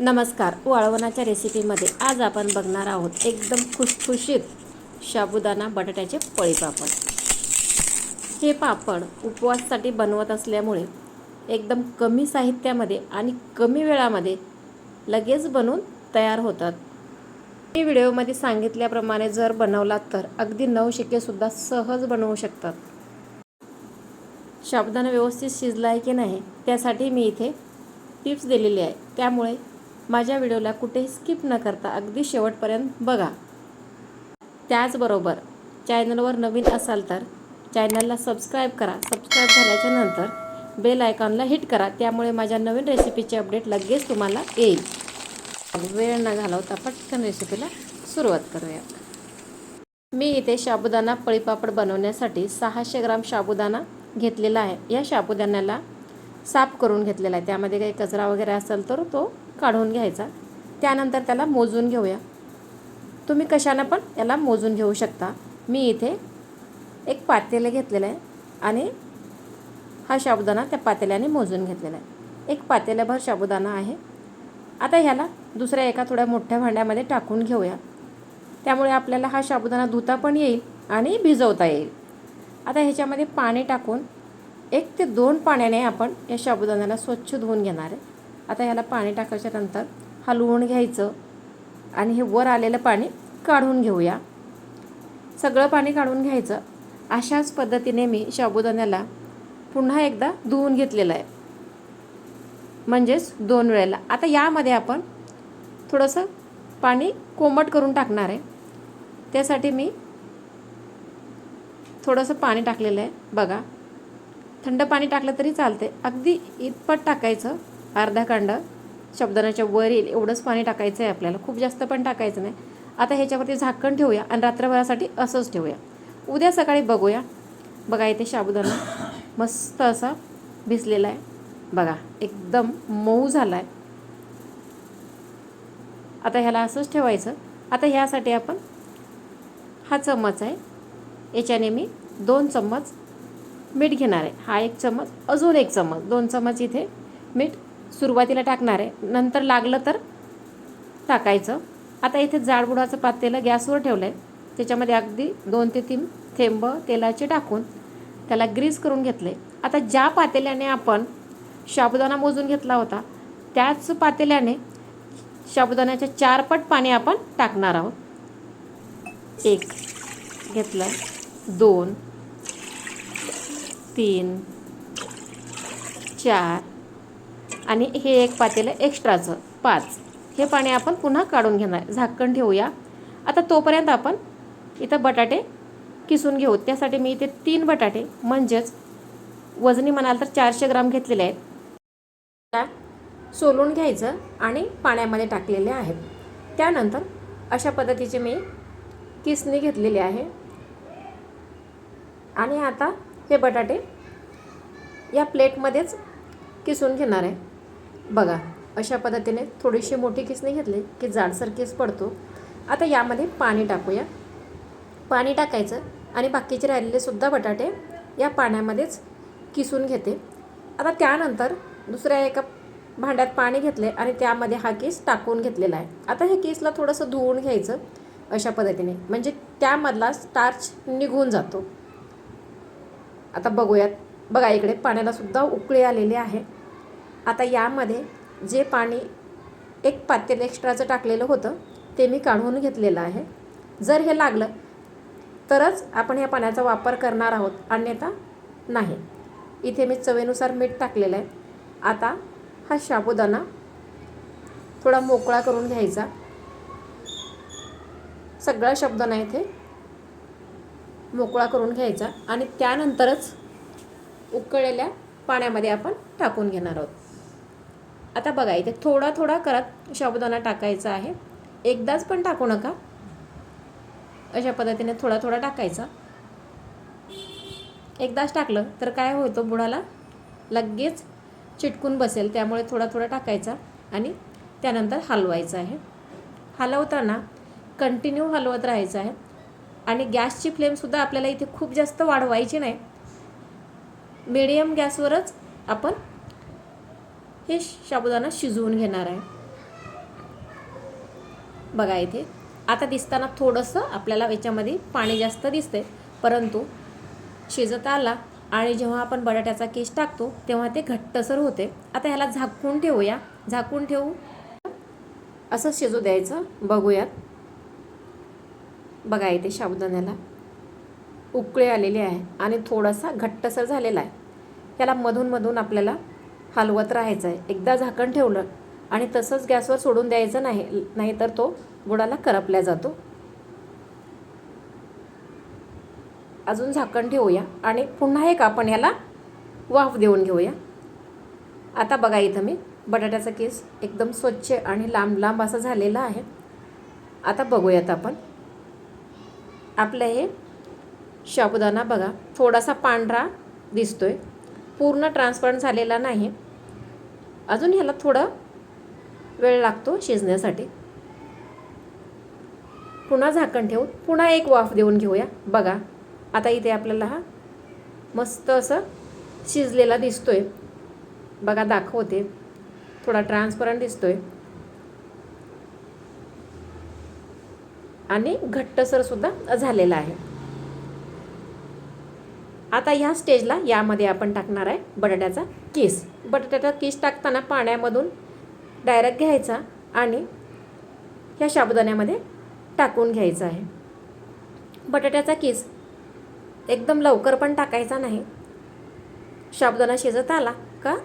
नमस्कार. वाळवणाच्या रेसिपीमध्ये आज आपण बघणार आहोत एकदम खुसखुशीत साबुदाणा बटाट्याचे पळी पापड. हे पापड उपवासासाठी बनवत असल्यामुळे एकदम कमी साहित्यामध्ये आणि कमी वेळामध्ये लगेच बनवून तयार होतात. मी व्हिडिओमध्ये सांगितल्याप्रमाणे जर बनवलात तर अगदी नऊ शिकेसुद्धा सहज बनवू शकतात. साबुदाणा व्यवस्थित शिजला आहे की नाही त्यासाठी मी इथे टिप्स दिलेली आहे. त्यामुळे माझ्या व्हिडिओला कुठेही स्किप न करता अगदी शेवटपर्यंत बघा. त्याचबरोबर चॅनलवर नवीन असाल तर चॅनलला सबस्क्राईब करा. सबस्क्राईब झाल्याच्यानंतर बेल आयकॉनला हिट करा. त्यामुळे माझ्या नवीन रेसिपीचे अपडेट लगेच तुम्हाला येईल. वेळ न घालवता पटकन रेसिपीला सुरुवात करूया. मी इथे साबुदाणा पळीपापड बनवण्यासाठी सहाशे ग्राम साबुदाणा घेतलेला आहे. या साबुदाण्याला साफ करून घेतलेला आहे. त्यामध्ये काही कचरा वगैरे असेल तर तो काढून घ्यायचा. त्यानंतर त्याला मोजून घेऊया. तुम्ही कशानं पण याला मोजून घेऊ शकता. मी इथे एक पातेलं घेतलेलं आहे आणि हा साबुदाणा त्या पातेल्याने मोजून घेतलेला आहे. एक पातेल्याभर साबुदाणा आहे. आता ह्याला दुसऱ्या एका थोड्या मोठ्या भांड्यामध्ये टाकून घेऊया. त्यामुळे आपल्याला हा साबुदाणा धुता पण येईल आणि भिजवता येईल. आता ह्याच्यामध्ये पाणी टाकून एक ते दोन पाण्याने आपण या साबुदाण्याला स्वच्छ धुवून घेणार आहे. आता ह्याला पाणी टाकायच्या नंतर हलवून घ्यायचं आणि हे वर आलेलं पाणी काढून घेऊया. सगळं पाणी काढून घ्यायचं. अशाच पद्धतीने मी साबुदाण्याला पुन्हा एकदा धुवून घेतलेलं आहे. म्हणजेच दोन वेळेला. आता यामध्ये आपण थोडंसं पाणी कोमट करून टाकणार आहे. त्यासाठी मी थोडंसं पाणी टाकलेलं आहे. बघा. थंड पाणी टाकलं तरी चालते अगदी इतपत टाकायचं. अर्धा कांड शब्दानाच्या वर येईल एवढंच पाणी टाकायचं आहे आपल्याला. खूप जास्त पण टाकायचं नाही. आता ह्याच्यावरती झाकण ठेवूया आणि रात्रभरासाठी असंच ठेवूया. उद्या सकाळी बघूया. बघा इथे साबुदाणा मस्त असा भिजलेला आहे. बघा एकदम मऊ झाला आहे आता ह्याला असंच ठेवायचं. आता ह्यासाठी आपण हा चम्मच आहे. याच्याने मी दोन चम्मच मीठ घेणार आहे. हा एक चम्मच अजून एक चम्मच दोन चम्मच इथे मीठ सुरुवातीला टाकणार आहे. नंतर लागलं तर टाकायचं. आता इथे जाडबुडाचं पातेलं गॅसवर ठेवलं आहे त्याच्यामध्ये अगदी दोन ते तीन थेंब तेलाचे टाकून त्याला ग्रीस करून घेतले आता ज्या पातेल्याने आपण साबुदाणा मोजून घेतला होता त्याच पातेल्याने साबुदाण्याच्या चारपट पाणी आपण टाकणार आहोत. एक घेतलं. दोन तीन चार आणि हे एक पातेलं एक्स्ट्राचं पाच. हे पाणी आपण पुन्हा काढून घेणार झाकण ठेवूया. आता तोपर्यंत आपण इथं बटाटे किसून घेऊ. त्यासाठी मी इथे तीन बटाटे म्हणजेच वजनी म्हणाल तर चारशे ग्राम घेतलेले आहेत. त्या सोलून घ्यायचं आणि पाण्यामध्ये टाकलेले आहेत. त्यानंतर अशा पद्धतीचे मी किसणी घेतलेली आहे. आणि आता हे बटाटे या प्लेटमध्येच किसून घेणार आहे. बघा अशा पद्धतीने थोडीशी मोठी किसणी घेतली की जाडसर केस पडतो. आता यामध्ये पाणी टाकूया. पाणी टाकायचं आणि बाकीचे राहिलेले सुद्धा बटाटे या पाण्यामध्येच किसून घेते. आता त्यानंतर दुसऱ्या एका भांड्यात पाणी घेतले आणि त्यामध्ये हा केस टाकून घेतलेला आहे. आता हे केसला थोडंसं धुवून घ्यायचं अशा पद्धतीने. म्हणजे त्यामधला स्टार्च निघून जातो. आता बघूयात. बघा इकडे पाण्याला सुद्धा उकळी आलेली आहे. आता यामध्ये जे पाणी एक पातेल एक्स्ट्राचं टाकलेलं होतं ते मी काढून घेतलेलं आहे. जर हे लागलं तरच आपण ह्या पाण्याचा वापर करणार आहोत अन्यथा नाही. इथे मी चवेनुसार मीठ टाकलेलं आहे. आता हा साबुदाणा थोडा मोकळा करून घ्यायचा. सगळा साबुदाणा इथे मोकळा करून घ्यायचा आणि त्यानंतरच उकळलेल्या पाण्यामध्ये आपण टाकून घेणार आहोत. आता बघा इथे थोडा थोडा करत साबुदाणा टाकायचा आहे. एकदाच पण टाकू नका. अशा पद्धतीने थोडा थोडा टाकायचा. एकदाच टाकलं तर काय होतं बुडाला लगेच चिटकून बसेल. त्यामुळे थोडा थोडा टाकायचा आणि त्यानंतर हलवायचं आहे. हलवताना कंटिन्यू हलवत राहायचं आहे. आणि गॅसची फ्लेमसुद्धा आपल्याला इथे खूप जास्त वाढवायची नाही. मिडियम गॅसवरच आपण हे साबुदाणा शिजवून घेणार आहे. बघा इथे. आता दिसताना थोडंसं आपल्याला याच्यामध्ये पाणी जास्त दिसते परंतु शिजत आला आणि जेव्हा आपण बटाट्याचा केस टाकतो तेव्हा ते घट्टसर होते. आता ह्याला झाकून ठेवूया. झाकून ठेवू असं शिजू द्यायचं. बघूयात. बघा इथे साबुदाण्याला उकळे आलेले आहे आणि थोडासा घट्टसर झालेला आहे. त्याला मधून मधून आपल्याला हलवत राहायचं आहे एकदा झाकण ठेवलं आणि तसंच गॅसवर सोडून द्यायचं नाही नाहीतर तो गुडाला करपल्या जातो. अजून झाकण ठेवूया आणि पुन्हा एक आपण याला वाफ देऊन घेऊया. आता बघा इथं मी बटाट्याचा केस एकदम स्वच्छ आणि लांब लांब असा झालेला आहे. आता बघूयात आपण. आपलं हे शाबुदाना बघा थोडासा पांढरा दिसतोय. पूर्ण ट्रान्सपरंट झालेला नाही अजून ह्याला थोडं वेळ लागतो शिजण्यासाठी. पुन्हा झाकण ठेवून पुन्हा एक वाफ देऊन घेऊया. बघा आता इथे आपल्याला हा मस्त असं शिजलेला दिसतोय. बघा दाखवते. थोडा ट्रान्सपरंट दिसतोय. आणि घट्टसर सुद्धा झालेला आहे. आता ह्या स्टेजला यामध्ये आपण टाकणार आहे बटाट्याचा केस. बटाट्याचा केस टाकताना पाण्यामधून डायरेक्ट घ्यायचा आणि ह्या साबुदाण्यामध्ये टाकून घ्यायचा आहे. बटाट्याचा केस एकदम लवकर पण टाकायचा नाही. साबुदाणा शिजत आला का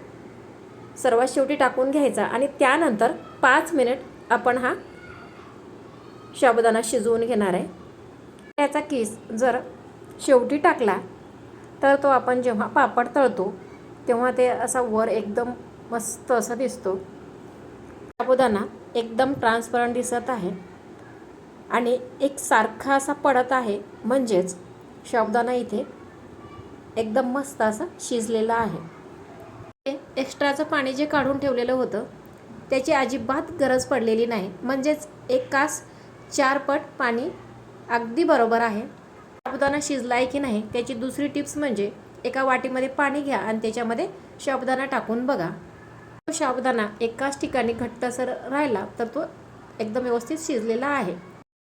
सर्वात शेवटी टाकून घ्यायचा आणि त्यानंतर पाच मिनिट आपण हा साबुदाणा शिजवून घेणार आहे. त्याचा केस जर शेवटी टाकला तर तो आपण जेव्हा पापड तळतो तेव्हा ते असा वर एकदम मस्त असा दिसतो. साबुदाणा एकदम ट्रान्सपरंट दिसत आहे. आणि एक सारखा असा पडत आहे म्हणजेच साबुदाणा इथे एकदम मस्त असा शिजलेला आहे. एक्स्ट्राचं पाणी जे काढून ठेवलेलं होतं त्याची अजिबात गरज पडलेली नाही. म्हणजेच एक कास चार पट पाणी अगदी बरोबर आहे. साबुदाणा शिजला आहे की नाही त्याची दुसरी टिप्स म्हणजे एका वाटीमध्ये पाणी घ्या आणि त्याच्यामध्ये साबुदाणा टाकून बघा. तो साबुदाणा एकाच ठिकाणी घट्टसर राहिला तर तो एकदम व्यवस्थित शिजलेला आहे.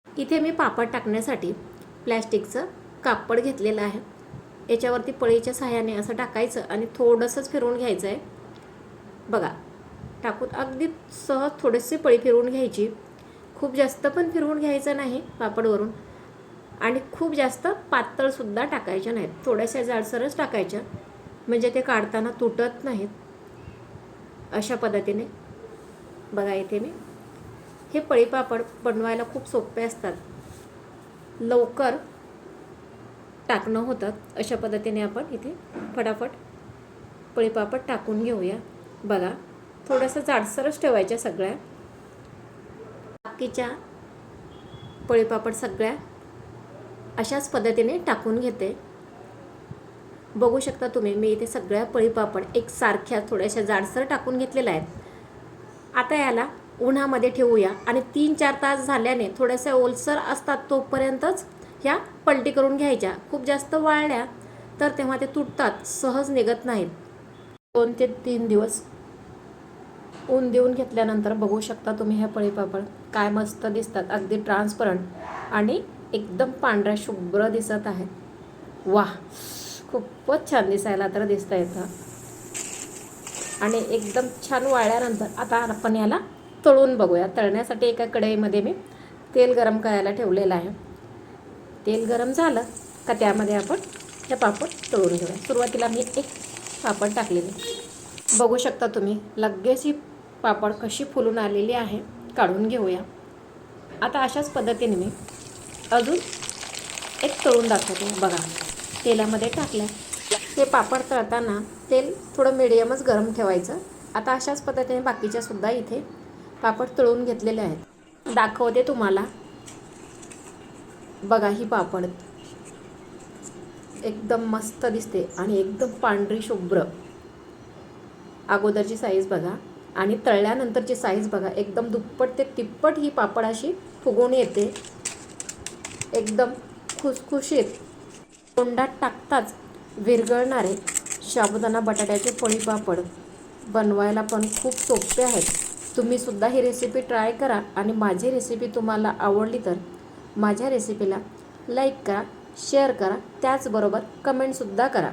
इथे मी पापड टाकण्यासाठी प्लॅस्टिकचं कापड घेतलेलं आहे. याच्यावरती पळीच्या सहाय्याने असं टाकायचं आणि थोडंसंच फिरवून घ्यायचं आहे बघा टाकून अगदी सहज थोडीशी पळी फिरवून घ्यायची. खूप जास्त पण फिरवून घ्यायचं नाही पापडवरून. आणि खूप जास्त पातळसुद्धा टाकायच्या नाहीत. थोड्याशा जाडसरच टाकायच्या. म्हणजे ते काढताना तुटत नाहीत. अशा पद्धतीने. बघा इथे मी. हे पळीपापड बनवायला खूप सोपे असतात. लवकर टाकणं होतं. अशा पद्धतीने आपण इथे फटाफट पळीपापड टाकून घेऊया. बघा. थोडंसं जाडसरच ठेवायच्या सगळ्या. बाकीच्या पळीपापड सगळ्या अशाच पद्धतीने टाकून घेते. बघू शकता तुम्ही मी इथे सगळ्या पळीपापड एक सारख्या थोड्याशा जाडसर टाकून घेतलेल्या आहेत. आता याला उन्हामध्ये ठेवूया आणि तीन चार तास झाल्याने थोड्याशा ओलसर असतात तोपर्यंतच ह्या पलटी करून घ्यायच्या. खूप जास्त वाळल्या तर तेव्हा ते तुटतात सहज निघत नाहीत. दोन ते तीन दिवस ऊन देऊन घेतल्यानंतर बघू शकता तुम्ही ह्या पळीपापड काय मस्त दिसतात अगदी ट्रान्सपरंट आणि एकदम पांढऱ्या शुभ्र दिसत आहेत. वा खूपच छान दिसायला तर दिसता येतं आणि एकदम छान वाळल्यानंतर आता आपण याला तळून बघूया. तळण्यासाठी एका कढईमध्ये मी तेल गरम करायला ठेवलेलं आहे. तेल गरम झालं का त्यामध्ये आपण हे पापड तळून घेऊया. सुरुवातीला मी एक पापड टाकलेले. बघू शकता तुम्ही लगेच ही पापड कशी फुलून आलेली आहे काढून घेऊया. आता अशाच पद्धतीने मी अजून एक तळून दाखवतो बघा. तेलामध्ये टाकलं हे पापड तळताना तेल थोडं मिडियमच गरम ठेवायचं. आता अशाच पद्धतीने बाकीच्या सुद्धा इथे पापड तळून घेतलेले आहेत. दाखवते तुम्हाला. बघा ही पापड. एकदम मस्त दिसते आणि एकदम पांढरी शुभ्र. अगोदरची साईज बघा. आणि तळल्यानंतरची साईज बघा. एकदम दुप्पट ते तिप्पट ही पापड अशी फुगून येते. एकदम खुसखुशीत. तोंडात टाकताच विरघळणारे साबुदाणा बटाट्याचे पोळी पापड बनवायला पण खूप सोपे आहेत. तुम्हीसुद्धा ही रेसिपी ट्राय करा आणि माझी रेसिपी तुम्हाला आवडली तर माझ्या रेसिपीला लाईक करा शेअर करा त्याचबरोबर कमेंटसुद्धा करा.